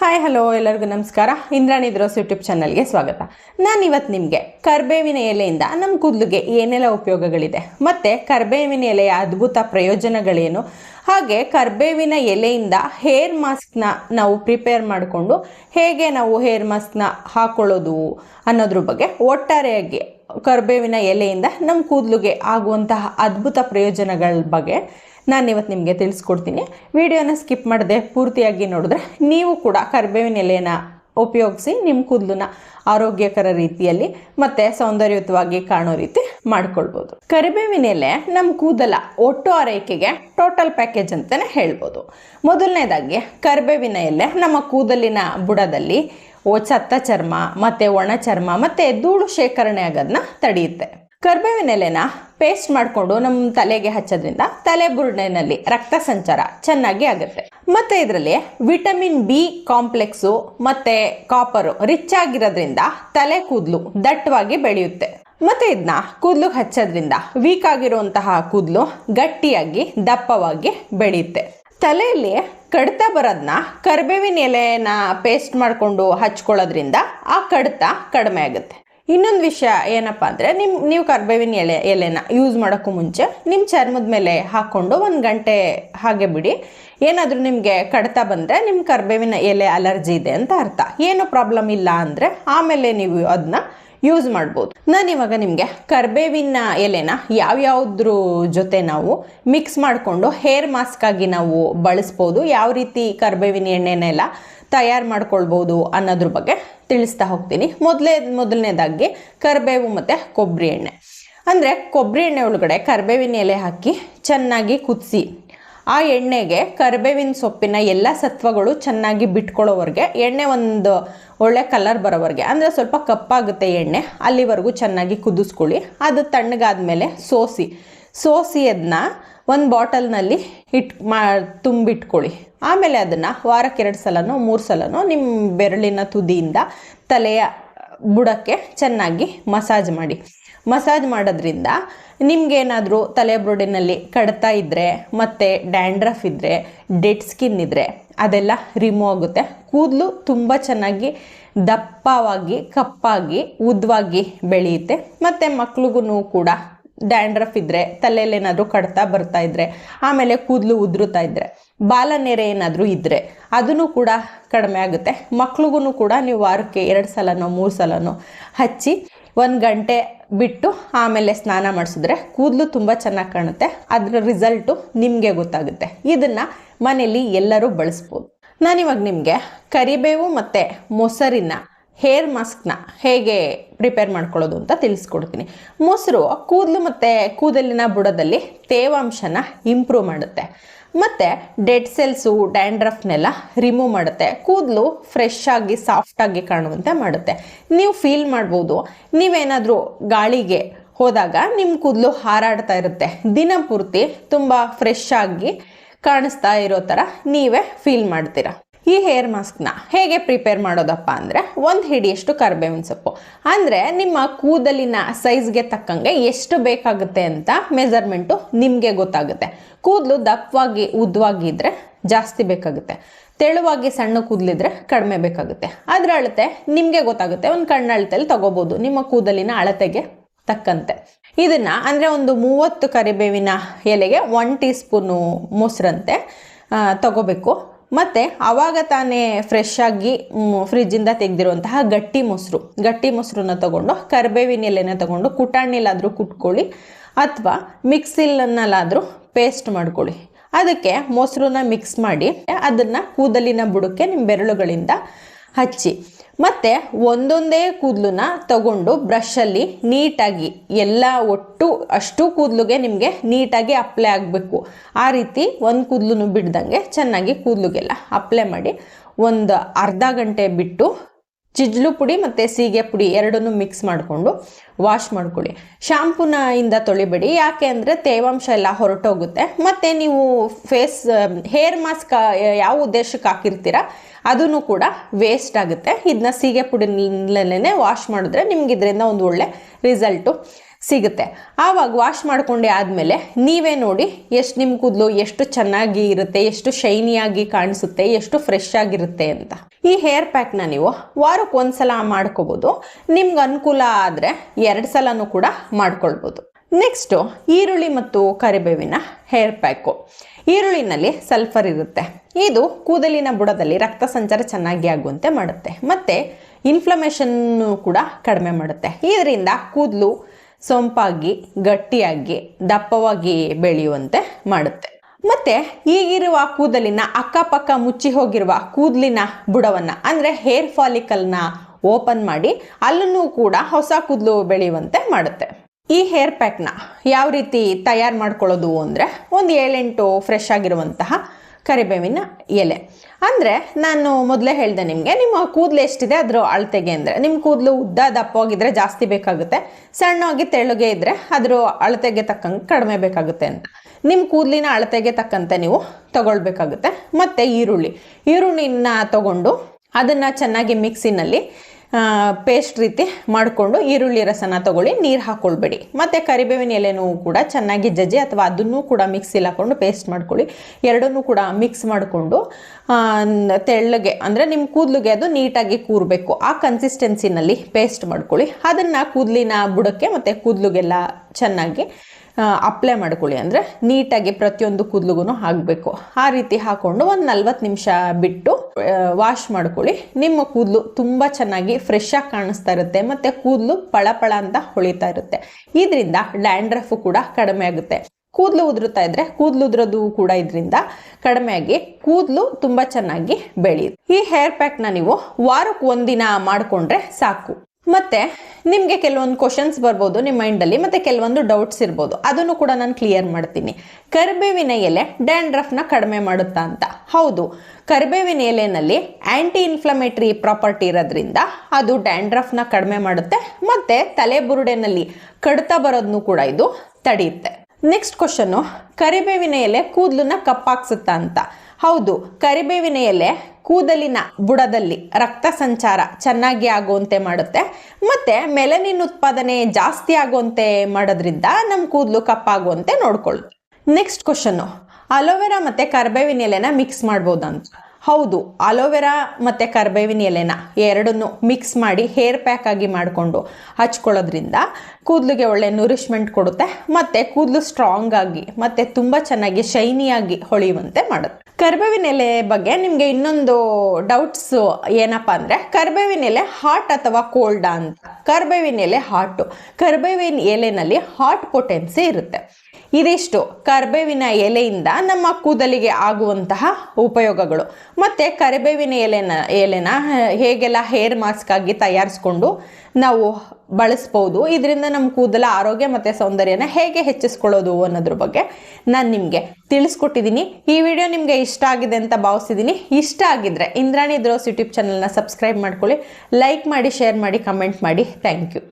Hi hello ಎಲ್ಲರಿಗೂ ನಮಸ್ಕಾರ. ಇಂದ್ರಾಣಿ ದ್ರೋಸ್ ಯೂಟ್ಯೂಬ್ ಚಾನಲ್ಗೆ ಸ್ವಾಗತ. ನಾನು ಇವತ್ತು ನಿಮಗೆ ಕರ್ಬೇವಿನ ಎಲೆಯಿಂದ ನಮ್ಮ ಕೂದಲಿಗೆ ಏನೆಲ್ಲ ಉಪಯೋಗಗಳಿದೆ, ಮತ್ತು ಕರ್ಬೇವಿನ ಎಲೆಯ ಅದ್ಭುತ ಪ್ರಯೋಜನಗಳೇನು, ಹಾಗೆ ಕರ್ಬೇವಿನ ಎಲೆಯಿಂದ ಹೇರ್ ಮಾಸ್ಕ್ನ ನಾವು ಪ್ರಿಪೇರ್ ಮಾಡಿಕೊಂಡು ಹೇಗೆ ನಾವು ಹೇರ್ ಮಾಸ್ಕ್ನ ಹಾಕೊಳ್ಳೋದು ಅನ್ನೋದ್ರ ಬಗ್ಗೆ ಒಟ್ಟಾರೆಯಾಗಿ ಕರ್ಬೇವಿನ ಎಲೆಯಿಂದ ನಮ್ಮ ಕೂದಲಿಗೆ ಆಗುವಂತಹ ಅದ್ಭುತ ಪ್ರಯೋಜನಗಳ ಬಗ್ಗೆ ನಾನು ಇವತ್ತು ನಿಮಗೆ ತಿಳಿಸ್ಕೊಡ್ತೀನಿ. ವಿಡಿಯೋನ ಸ್ಕಿಪ್ ಮಾಡದೆ ಪೂರ್ತಿಯಾಗಿ ನೋಡಿದ್ರೆ ನೀವು ಕೂಡ ಕರಿಬೇವಿನ ಎಲೆಯನ್ನು ಉಪಯೋಗಿಸಿ ನಿಮ್ಮ ಕೂದಲನ್ನ ಆರೋಗ್ಯಕರ ರೀತಿಯಲ್ಲಿ ಮತ್ತು ಸೌಂದರ್ಯಯುತವಾಗಿ ಕಾಣೋ ರೀತಿ ಮಾಡ್ಕೊಳ್ಬೋದು. ಕರಿಬೇವಿನ ಎಲೆ ನಮ್ಮ ಕೂದಲ ಒಟ್ಟು ಆರೈಕೆಗೆ ಟೋಟಲ್ ಪ್ಯಾಕೇಜ್ ಅಂತಲೇ ಹೇಳ್ಬೋದು. ಮೊದಲನೇದಾಗಿ ಕರಿಬೇವಿನ ಎಲೆ ನಮ್ಮ ಕೂದಲಿನ ಬುಡದಲ್ಲಿ ಚತ್ತ ಚರ್ಮ, ಮತ್ತು ಒಣ ಚರ್ಮ, ಮತ್ತು ಧೂಳು ಶೇಖರಣೆ ಆಗೋದನ್ನ ತಡೆಯುತ್ತೆ. ಕರ್ಬೇವಿನ ಎಲೆನ ಪೇಸ್ಟ್ ಮಾಡಿಕೊಂಡು ನಮ್ಮ ತಲೆಗೆ ಹಚ್ಚೋದ್ರಿಂದ ತಲೆ ಬುರುಡೆನಲ್ಲಿ ರಕ್ತ ಸಂಚಾರ ಚೆನ್ನಾಗಿ ಆಗುತ್ತೆ. ಮತ್ತೆ ಇದರಲ್ಲಿ ವಿಟಮಿನ್ ಬಿ ಕಾಂಪ್ಲೆಕ್ಸು ಮತ್ತೆ ಕಾಪರು ರಿಚ್ ಆಗಿರೋದ್ರಿಂದ ತಲೆ ಕೂದಲು ದಟ್ಟವಾಗಿ ಬೆಳೆಯುತ್ತೆ. ಮತ್ತೆ ಇದನ್ನ ಕೂದಲು ಹಚ್ಚೋದ್ರಿಂದ ವೀಕ್ ಆಗಿರುವಂತಹ ಕೂದಲು ಗಟ್ಟಿಯಾಗಿ, ದಪ್ಪವಾಗಿ ಬೆಳೆಯುತ್ತೆ. ತಲೆಯಲ್ಲಿ ಕಡಿತ ಬರೋದನ್ನ ಕರ್ಬೇವಿನ ಎಲೆನ ಪೇಸ್ಟ್ ಮಾಡಿಕೊಂಡು ಹಚ್ಕೊಳ್ಳೋದ್ರಿಂದ ಆ ಕಡಿತ ಕಡಿಮೆ ಆಗುತ್ತೆ. ಇನ್ನೊಂದು ವಿಷಯ ಏನಪ್ಪ ಅಂದರೆ ನಿಮ್ಮ ನೀವು ಕರ್ಬೇವಿನ ಎಲೆ, ಎಲೆನ ಯೂಸ್ ಮಾಡೋಕ್ಕೂ ಮುಂಚೆ ನಿಮ್ಮ ಚರ್ಮದ ಮೇಲೆ ಹಾಕ್ಕೊಂಡು ಒಂದು ಗಂಟೆ ಹಾಗೆ ಬಿಡಿ. ಏನಾದರೂ ನಿಮಗೆ ಕಡಿತ ಬಂದರೆ ನಿಮ್ಮ ಕರ್ಬೇವಿನ ಎಲೆ ಅಲರ್ಜಿ ಇದೆ ಅಂತ ಅರ್ಥ. ಏನು ಪ್ರಾಬ್ಲಮ್ ಇಲ್ಲ ಅಂದರೆ ಆಮೇಲೆ ನೀವು ಅದನ್ನ ಯೂಸ್ ಮಾಡ್ಬೋದು. ನಾನು ಇವಾಗ ನಿಮಗೆ ಕರ್ಬೇವಿನ ಎಲೆನ ಯಾವ್ಯಾವ್ದ್ರ ಜೊತೆ ನಾವು ಮಿಕ್ಸ್ ಮಾಡಿಕೊಂಡು ಹೇರ್ ಮಾಸ್ಕ್ ಆಗಿ ನಾವು ಬಳಸ್ಬೋದು. ಯಾವ ರೀತಿ ಕರ್ಬೇವಿನ ಎಣ್ಣೆನೆಲ್ಲ ತಯಾರು ಮಾಡ್ಕೊಳ್ಬೋದು ಅನ್ನೋದ್ರ ಬಗ್ಗೆ ತಿಳಿಸ್ತಾ ಹೋಗ್ತೀನಿ. ಮೊದಲೇ, ಮೊದಲನೇದಾಗಿ ಕರಿಬೇವು ಮತ್ತು ಕೊಬ್ಬರಿ ಎಣ್ಣೆ. ಅಂದರೆ ಕೊಬ್ಬರಿ ಎಣ್ಣೆ ಒಳಗಡೆ ಕರಿಬೇವಿನ ಎಲೆ ಹಾಕಿ ಚೆನ್ನಾಗಿ ಕುದಿಸಿ, ಆ ಎಣ್ಣೆಗೆ ಕರಿಬೇವಿನ ಸೊಪ್ಪಿನ ಎಲ್ಲ ಸತ್ವಗಳು ಚೆನ್ನಾಗಿ ಬಿಟ್ಕೊಳ್ಳೋವರೆಗೆ, ಎಣ್ಣೆ ಒಂದು ಒಳ್ಳೆ ಕಲರ್ ಬರೋವರೆಗೆ, ಅಂದರೆ ಸ್ವಲ್ಪ ಕಪ್ಪಾಗುತ್ತೆ ಎಣ್ಣೆ, ಅಲ್ಲಿವರೆಗೂ ಚೆನ್ನಾಗಿ ಕುದಿಸ್ಕೊಳ್ಳಿ. ಅದು ತಣ್ಣಗಾದ ಮೇಲೆ ಸೋಸಿ ಸೋಸಿ ಅದನ್ನ ಒಂದು ಬಾಟಲ್ನಲ್ಲಿ ಇಟ್ ಮಾ, ತುಂಬಿಟ್ಕೊಳ್ಳಿ. ಆಮೇಲೆ ಅದನ್ನು ವಾರಕ್ಕೆ ಎರಡು ಸಲನೋ, ಮೂರು ಸಲನೋ ನಿಮ್ಮ ಬೆರಳಿನ ತುದಿಯಿಂದ ತಲೆಯ ಬುಡಕ್ಕೆ ಚೆನ್ನಾಗಿ ಮಸಾಜ್ ಮಾಡಿ. ಮಸಾಜ್ ಮಾಡೋದ್ರಿಂದ ನಿಮಗೇನಾದರೂ ತಲೆ ಬುರುಡಿನಲ್ಲಿ ಕಡಿತ ಇದ್ದರೆ ಮತ್ತು ಡ್ಯಾಂಡ್ರಫ್ ಇದ್ದರೆ ಡೆಡ್ ಸ್ಕಿನ್ ಇದ್ದರೆ ಅದೆಲ್ಲ ರಿಮೂವ್ ಆಗುತ್ತೆ. ಕೂದಲು ತುಂಬ ಚೆನ್ನಾಗಿ ದಪ್ಪವಾಗಿ ಕಪ್ಪಾಗಿ ಉದ್ದವಾಗಿ ಬೆಳೆಯುತ್ತೆ. ಮತ್ತು ಮಕ್ಳಿಗೂ ಕೂಡ ಡ್ಯಾಂಡ್ರಫ್ ಇದ್ದರೆ ತಲೆಯಲ್ಲಿ ಏನಾದರೂ ಕಡ್ತಾ ಬರ್ತಾ ಇದ್ರೆ, ಆಮೇಲೆ ಕೂದಲು ಉದುರುತ್ತಾ ಇದ್ದರೆ ಬಾಲನೆರೆ ಏನಾದರೂ ಇದ್ರೆ, ಅದನ್ನು ಕೂಡ ಕಡಿಮೆ ಆಗುತ್ತೆ. ಮಕ್ಳಿಗೂ ಕೂಡ ನೀವು ವಾರಕ್ಕೆ ಎರಡು ಸಲನೋ, ಮೂರು ಸಲನೋ ಹಚ್ಚಿ ಒಂದು ಗಂಟೆ ಬಿಟ್ಟು ಆಮೇಲೆ ಸ್ನಾನ ಮಾಡಿಸಿದ್ರೆ ಕೂದಲು ತುಂಬ ಚೆನ್ನಾಗಿ ಕಾಣುತ್ತೆ. ಅದರ ರಿಸಲ್ಟು ನಿಮಗೆ ಗೊತ್ತಾಗುತ್ತೆ. ಇದನ್ನು ಮನೇಲಿ ಎಲ್ಲರೂ ಬಳಸ್ಬೋದು. ನಾನಿವಾಗ ನಿಮಗೆ ಕರಿಬೇವು ಮತ್ತು ಮೊಸರಿನ ಹೇರ್ ಮಾಸ್ಕ್ನ ಹೇಗೆ ಪ್ರಿಪೇರ್ ಮಾಡ್ಕೊಳ್ಳೋದು ಅಂತ ತಿಳಿಸ್ಕೊಡ್ತೀನಿ. ಮೊಸರು ಕೂದಲು ಮತ್ತು ಕೂದಲಿನ ಬುಡದಲ್ಲಿ ತೇವಾಂಶನ ಇಂಪ್ರೂವ್ ಮಾಡುತ್ತೆ. ಮತ್ತು ಡೆಡ್ ಸೆಲ್ಸು ಡ್ಯಾಂಡ್ರಫ್ನೆಲ್ಲ ರಿಮೂವ್ ಮಾಡುತ್ತೆ. ಕೂದಲು ಫ್ರೆಶ್ ಆಗಿ ಸಾಫ್ಟಾಗಿ ಕಾಣುವಂತೆ ಮಾಡುತ್ತೆ. ನೀವು ಫೀಲ್ ಮಾಡ್ಬೋದು. ನೀವೇನಾದರೂ ಗಾಳಿಗೆ ಹೋದಾಗ ನಿಮ್ಮ ಕೂದಲು ಹಾರಾಡ್ತಾ ಇರುತ್ತೆ. ದಿನಪೂರ್ತಿ ತುಂಬ ಫ್ರೆಶ್ ಆಗಿ ಕಾಣಿಸ್ತಾ ಇರೋ ಥರ ನೀವೇ ಫೀಲ್ ಮಾಡ್ತೀರಾ. ಈ ಹೇರ್ ಮಾಸ್ಕ್ನ ಹೇಗೆ ಪ್ರಿಪೇರ್ ಮಾಡೋದಪ್ಪ ಅಂದರೆ ಒಂದು ಹಿಡಿಯಷ್ಟು ಕರಿಬೇವಿನ ಸೊಪ್ಪು. ಅಂದರೆ ನಿಮ್ಮ ಕೂದಲಿನ ಸೈಜ್ಗೆ ತಕ್ಕಂಗೆ ಎಷ್ಟು ಬೇಕಾಗುತ್ತೆ ಅಂತ ಮೆಜರ್ಮೆಂಟು ನಿಮಗೆ ಗೊತ್ತಾಗುತ್ತೆ. ಕೂದಲು ದಪ್ಪವಾಗಿ ಉದ್ದವಾಗಿದ್ದರೆ ಜಾಸ್ತಿ ಬೇಕಾಗುತ್ತೆ. ತೆಳುವಾಗಿ ಸಣ್ಣ ಕೂದಲಿದ್ರೆ ಕಡಿಮೆ ಬೇಕಾಗುತ್ತೆ. ಅದರ ಅಳತೆ ನಿಮಗೆ ಗೊತ್ತಾಗುತ್ತೆ. ಒಂದು ಕಣ್ಣು ಅಳತೆಯಲ್ಲಿ ತಗೋಬೋದು. ನಿಮ್ಮ ಕೂದಲಿನ ಅಳತೆಗೆ ತಕ್ಕಂತೆ. ಇದನ್ನು ಅಂದರೆ ಒಂದು ಮೂವತ್ತು ಕರಿಬೇವಿನ ಎಲೆಗೆ ಒನ್ ಟೀ ಸ್ಪೂನು ಮೊಸರಂತೆ ತಗೋಬೇಕು. ಮತ್ತು ಆವಾಗ ತಾನೇ ಫ್ರೆಶ್ ಆಗಿ ಫ್ರಿಜ್ಜಿಂದ ತೆಗೆದಿರುವಂತಹ ಗಟ್ಟಿ ಮೊಸರು. ಗಟ್ಟಿ ಮೊಸರನ್ನ ತಗೊಂಡು ಕರ್ಬೇವಿನ ಎಲೆನ ತಗೊಂಡು ಕುಟಾಣಿಲಾದರೂ ಕುಟ್ಕೊಳ್ಳಿ, ಅಥವಾ ಮಿಕ್ಸಿಲನ್ನಲ್ಲಾದರೂ ಪೇಸ್ಟ್ ಮಾಡ್ಕೊಳ್ಳಿ. ಅದಕ್ಕೆ ಮೊಸರನ್ನ ಮಿಕ್ಸ್ ಮಾಡಿ, ಅದನ್ನು ಕೂದಲಿನ ಬುಡಕ್ಕೆ ನಿಮ್ಮ ಬೆರಳುಗಳಿಂದ ಹಚ್ಚಿ. ಮತ್ತು ಒಂದೊಂದೇ ಕೂದಲನ್ನ ತಗೊಂಡು ಬ್ರಷಲ್ಲಿ ನೀಟಾಗಿ ಎಲ್ಲ ಒಟ್ಟು ಅಷ್ಟು ಕೂದಲುಗೆ ನಿಮಗೆ ನೀಟಾಗಿ ಅಪ್ಲೈ ಆಗಬೇಕು. ಆ ರೀತಿ ಒಂದು ಕೂದಲು ಬಿಡ್ದಂಗೆ ಚೆನ್ನಾಗಿ ಕೂದಲುಗೆಲ್ಲ ಅಪ್ಲೈ ಮಾಡಿ ಒಂದು ಅರ್ಧ ಗಂಟೆ ಬಿಟ್ಟು ಚಿಜ್ಲು ಪುಡಿ ಮತ್ತು ಸೀಗೆ ಪುಡಿ ಎರಡನ್ನೂ ಮಿಕ್ಸ್ ಮಾಡಿಕೊಂಡು ವಾಶ್ ಮಾಡ್ಕೊಳ್ಳಿ. ಶಾಂಪೂನ ಇಂದ ತೊಳಿಬೇಡಿ. ಯಾಕೆ ಅಂದರೆ ತೇವಾಂಶ ಎಲ್ಲ ಹೊರಟೋಗುತ್ತೆ. ಮತ್ತು ನೀವು ಫೇಸ್ ಹೇರ್ ಮಾಸ್ಕ್ ಯಾವ ಉದ್ದೇಶಕ್ಕೆ ಹಾಕಿರ್ತೀರ ಅದೂ ಕೂಡ ವೇಸ್ಟ್ ಆಗುತ್ತೆ. ಇದನ್ನ ಸೀಗೆ ಪುಡಿನಲ್ಲೇ ವಾಶ್ ಮಾಡಿದ್ರೆ ನಿಮ್ಗೆ ಇದರಿಂದ ಒಂದು ಒಳ್ಳೆ ರಿಸಲ್ಟು ಸಿಗುತ್ತೆ. ಆವಾಗ ವಾಶ್ ಮಾಡ್ಕೊಂಡೆ ಆದಮೇಲೆ ನೀವೇ ನೋಡಿ ಎಷ್ಟು ನಿಮ್ಮ ಕೂದಲು ಎಷ್ಟು ಚೆನ್ನಾಗಿ ಇರುತ್ತೆ, ಎಷ್ಟು ಶೈನಿಯಾಗಿ ಕಾಣಿಸುತ್ತೆ, ಎಷ್ಟು ಫ್ರೆಶ್ ಆಗಿರುತ್ತೆ ಅಂತ. ಈ ಹೇರ್ ಪ್ಯಾಕ್ನ ನೀವು ವಾರಕ್ಕೆ ಒಂದ್ಸಲ ಮಾಡ್ಕೋಬೋದು. ನಿಮ್ಗೆ ಅನುಕೂಲ ಆದರೆ ಎರಡು ಸಲನೂ ಕೂಡ ಮಾಡ್ಕೊಳ್ಬೋದು. ನೆಕ್ಸ್ಟು ಈರುಳ್ಳಿ ಮತ್ತು ಕರಿಬೇವಿನ ಹೇರ್ ಪ್ಯಾಕು ಈರುಳ್ಳಿನಲ್ಲಿ ಸಲ್ಫರ್ ಇರುತ್ತೆ. ಇದು ಕೂದಲಿನ ಬುಡದಲ್ಲಿ ರಕ್ತ ಸಂಚಾರ ಚೆನ್ನಾಗಿ ಆಗುವಂತೆ ಮಾಡುತ್ತೆ. ಮತ್ತು ಇನ್ಫ್ಲಮೇಷನ್ನು ಕೂಡ ಕಡಿಮೆ ಮಾಡುತ್ತೆ. ಇದರಿಂದ ಕೂದಲು ಸೊಂಪಾಗಿ, ಗಟ್ಟಿಯಾಗಿ, ದಪ್ಪವಾಗಿ ಬೆಳೆಯುವಂತೆ ಮಾಡುತ್ತೆ. ಮತ್ತೆ ಈಗಿರುವ ಕೂದಲಿನ ಅಕ್ಕಪಕ್ಕ ಮುಚ್ಚಿ ಹೋಗಿರುವ ಕೂದಲಿನ ಬುಡವನ್ನು, ಅಂದರೆ ಹೇರ್ ಫಾಲಿಕಲ್ನ ಓಪನ್ ಮಾಡಿ ಅಲ್ಲೂ ಕೂಡ ಹೊಸ ಕೂದಲು ಬೆಳೆಯುವಂತೆ ಮಾಡುತ್ತೆ. ಈ ಹೇರ್ ಪ್ಯಾಕ್ನ ಯಾವ ರೀತಿ ತಯಾರು ಮಾಡ್ಕೊಳ್ಳೋದು ಅಂದರೆ ಒಂದು ಏಳೆಂಟು ಫ್ರೆಶ್ ಆಗಿರುವಂತಹ ಕರಿಬೇವಿನ ಎಲೆ. ಅಂದರೆ ನಾನು ಮೊದಲೇ ಹೇಳಿದೆ ನಿಮಗೆ, ನಿಮ್ಮ ಕೂದಲು ಎಷ್ಟಿದೆ ಅದರ ಅಳತೆಗೆ ಅಂದರೆ ನಿಮ್ಮ ಕೂದಲು ಉದ್ದ ದಪ್ಪವಾಗಿದ್ದರೆ ಜಾಸ್ತಿ ಬೇಕಾಗುತ್ತೆ ಸಣ್ಣವಾಗಿ ತೆಳ್ಳಗೆ ಇದ್ದರೆ ಅದರ ಅಳತೆಗೆ ತಕ್ಕಂಗೆ ಕಡಿಮೆ ಬೇಕಾಗುತ್ತೆ ಅಂತ. ನಿಮ್ಮ ಕೂದಲಿನ ಅಳತೆಗೆ ತಕ್ಕಂತೆ ನೀವು ತಗೊಳ್ಬೇಕಾಗುತ್ತೆ. ಮತ್ತು ಈರುಳ್ಳಿ. ಈರುಳ್ಳಿನ ತಗೊಂಡು ಅದನ್ನು ಚೆನ್ನಾಗಿ ಮಿಕ್ಸಿನಲ್ಲಿ ಪೇಸ್ಟ್ ರೀತಿ ಮಾಡಿಕೊಂಡು ಈರುಳ್ಳಿ ರಸನ ತಗೊಳ್ಳಿ, ನೀರು ಹಾಕ್ಕೊಳ್ಬೇಡಿ ಮತ್ತು ಕರಿಬೇವಿನ ಎಲೆನೂ ಕೂಡ ಚೆನ್ನಾಗಿ ಜಜ್ಜಿ ಅಥವಾ ಅದನ್ನು ಕೂಡ ಮಿಕ್ಸಿಲಿ ಹಾಕ್ಕೊಂಡು ಪೇಸ್ಟ್ ಮಾಡ್ಕೊಳ್ಳಿ. ಎರಡನ್ನೂ ಕೂಡ ಮಿಕ್ಸ್ ಮಾಡಿಕೊಂಡು ತೆಳ್ಳಗೆ, ಅಂದರೆ ನಿಮ್ಮ ಕೂದಲಿಗೆ ಅದು ನೀಟಾಗಿ ಕೂರಬೇಕು. ಆ ಕನ್ಸಿಸ್ಟೆನ್ಸಿನಲ್ಲಿ ಪೇಸ್ಟ್ ಮಾಡ್ಕೊಳ್ಳಿ. ಅದನ್ನು ಕೂದಲಿನ ಬುಡಕ್ಕೆ ಮತ್ತು ಕೂದಲಿಗೆಲ್ಲ ಚೆನ್ನಾಗಿ ಅಪ್ಲೈ ಮಾಡ್ಕೊಳ್ಳಿ ಅಂದರೆ ನೀಟಾಗಿ ಪ್ರತಿಯೊಂದು ಕೂದಲುಗೂ ಹಾಕಬೇಕು. ಆ ರೀತಿ ಹಾಕ್ಕೊಂಡು ಒಂದು ನಲ್ವತ್ತು ನಿಮಿಷ ಬಿಟ್ಟು ವಾಶ್ ಮಾಡ್ಕೊಳ್ಳಿ. ನಿಮ್ಮ ಕೂದಲು ತುಂಬ ಚೆನ್ನಾಗಿ ಫ್ರೆಶ್ ಆಗಿ ಕಾಣಿಸ್ತಾ ಇರುತ್ತೆ ಮತ್ತು ಕೂದಲು ಪಳಪಳ ಅಂತ ಹೊಳಿತಾ ಇರುತ್ತೆ. ಇದರಿಂದ ಡ್ಯಾಂಡ್ರಫ್ ಕೂಡ ಕಡಿಮೆ ಆಗುತ್ತೆ. ಕೂದಲು ಉದುರುತ್ತಾ ಇದ್ರೆ ಕೂದಲು ಉದುರೋದು ಕೂಡ ಇದರಿಂದ ಕಡಿಮೆಯಾಗಿ ಕೂದಲು ತುಂಬ ಚೆನ್ನಾಗಿ ಬೆಳೆಯುತ್ತೆ. ಈ ಹೇರ್ ಪ್ಯಾಕ್ನ ನೀವು ವಾರಕ್ಕೆ ಒಂದಿನ ಮಾಡಿಕೊಂಡ್ರೆ ಸಾಕು. ಮತ್ತೆ ನಿಮಗೆ ಕೆಲವೊಂದು ಕ್ವಶನ್ಸ್ ಬರ್ಬೋದು ನಿಮ್ಮ ಮೈಂಡಲ್ಲಿ ಮತ್ತು ಕೆಲವೊಂದು ಡೌಟ್ಸ್ ಇರ್ಬೋದು. ಅದನ್ನು ಕೂಡ ನಾನು ಕ್ಲಿಯರ್ ಮಾಡ್ತೀನಿ. ಕರಿಬೇವಿನ ಎಲೆ ಡ್ಯಾಂಡ್ರಫ್ನ ಕಡಿಮೆ ಮಾಡುತ್ತಾ ಅಂತ. ಹೌದು, ಕರಿಬೇವಿನ ಎಲೆಯಲ್ಲಿ ಆ್ಯಂಟಿ ಇನ್ಫ್ಲಮೇಟ್ರಿ ಪ್ರಾಪರ್ಟಿ ಇರೋದ್ರಿಂದ ಅದು ಡ್ಯಾಂಡ್ರಫ್ನ ಕಡಿಮೆ ಮಾಡುತ್ತೆ, ಮತ್ತು ತಲೆ ಬುರುಡೆನಲ್ಲಿ ಕಡ್ತಾ ಬರೋದನ್ನು ಕೂಡ ಇದು ತಡೆಯುತ್ತೆ. ನೆಕ್ಸ್ಟ್ ಕ್ವಶನ್ನು ಕರಿಬೇವಿನ ಎಲೆ ಕೂದಲನ್ನ ಕಪ್ಪಾಕ್ಸುತ್ತಾ ಅಂತ. ಹೌದು ಕರಿಬೇವಿನ ಎಲೆ ಕೂದಲಿನ ಬುಡದಲ್ಲಿ ರಕ್ತ ಸಂಚಾರ ಚೆನ್ನಾಗಿ ಆಗುವಂತೆ ಮಾಡುತ್ತೆ. ಮತ್ತು ಮೆಲನಿನ್ ಉತ್ಪಾದನೆ ಜಾಸ್ತಿ ಆಗುವಂತೆ ಮಾಡೋದ್ರಿಂದ ನಮ್ಮ ಕೂದಲು ಕಪ್ಪಾಗುವಂತೆ ನೋಡ್ಕೊಳ್ಳುತ್ತೆ. ನೆಕ್ಸ್ಟ್ ಕ್ವಶನ್ನು ಅಲೋವೆರಾ ಮತ್ತು ಕರಿಬೇವಿನ ಎಲೆನ ಮಿಕ್ಸ್ ಮಾಡ್ಬೋದಂತ. ಹೌದು ಅಲೋವೆರಾ ಮತ್ತು ಕರ್ಬೇವಿನ ಎಲೆನ ಎರಡನ್ನು ಮಿಕ್ಸ್ ಮಾಡಿ ಹೇರ್ ಪ್ಯಾಕ್ ಆಗಿ ಮಾಡಿಕೊಂಡು ಹಚ್ಕೊಳ್ಳೋದ್ರಿಂದ ಕೂದಲಿಗೆ ಒಳ್ಳೆ ನುರಿಶ್ಮೆಂಟ್ ಕೊಡುತ್ತೆ, ಮತ್ತು ಕೂದಲು ಸ್ಟ್ರಾಂಗ್ ಆಗಿ, ಮತ್ತು ತುಂಬ ಚೆನ್ನಾಗಿ ಶೈನಿಯಾಗಿ ಹೊಳೆಯುವಂತೆ ಮಾಡುತ್ತೆ. ಕರ್ಬೇವಿನ ಎಲೆ ಬಗ್ಗೆ ನಿಮಗೆ ಇನ್ನೊಂದು ಡೌಟ್ಸ್ ಏನಪ್ಪ ಅಂದರೆ ಕರ್ಬೇವಿನ ಎಲೆ ಹಾಟ್ ಅಥವಾ ಕೋಲ್ಡಾ ಅಂತ. ಕರ್ಬೇವಿನ ಎಲೆ ಹಾಟು ಕರ್ಬೇವಿನ ಎಲೆನಲ್ಲಿ ಹಾಟ್ ಪೊಟೆನ್ಸಿ ಇರುತ್ತೆ. ಇದಿಷ್ಟು ಕರಿಬೇವಿನ ಎಲೆಯಿಂದ ನಮ್ಮ ಕೂದಲಿಗೆ ಆಗುವಂತಹ ಉಪಯೋಗಗಳು. ಮತ್ತು ಕರಿಬೇವಿನ ಎಲೆನ ಎಲೆನ ಹೇಗೆಲ್ಲ ಹೇರ್ ಮಾಸ್ಕಾಗಿ ತಯಾರಿಸ್ಕೊಂಡು ನಾವು ಬಳಸ್ಬೋದು. ಇದರಿಂದ ನಮ್ಮ ಕೂದಲ ಆರೋಗ್ಯ ಮತ್ತು ಸೌಂದರ್ಯನ ಹೇಗೆ ಹೆಚ್ಚಿಸ್ಕೊಳ್ಳೋದು ಅನ್ನೋದ್ರ ಬಗ್ಗೆ ನಾನು ನಿಮಗೆ ತಿಳಿಸ್ಕೊಟ್ಟಿದ್ದೀನಿ ಈ ವಿಡಿಯೋ ನಿಮಗೆ ಇಷ್ಟ ಆಗಿದೆ ಅಂತ ಭಾವಿಸಿದ್ದೀನಿ ಇಷ್ಟ ಆಗಿದ್ರೆ ಇಂದ್ರಾಣಿ ದ್ರೋಸ್ ಯೂಟ್ಯೂಬ್ ಚಾನಲ್ನ ಸಬ್ಸ್ಕ್ರೈಬ್ ಮಾಡ್ಕೊಳ್ಳಿ. ಲೈಕ್ ಮಾಡಿ, ಶೇರ್ ಮಾಡಿ, ಕಮೆಂಟ್ ಮಾಡಿ. Thank you.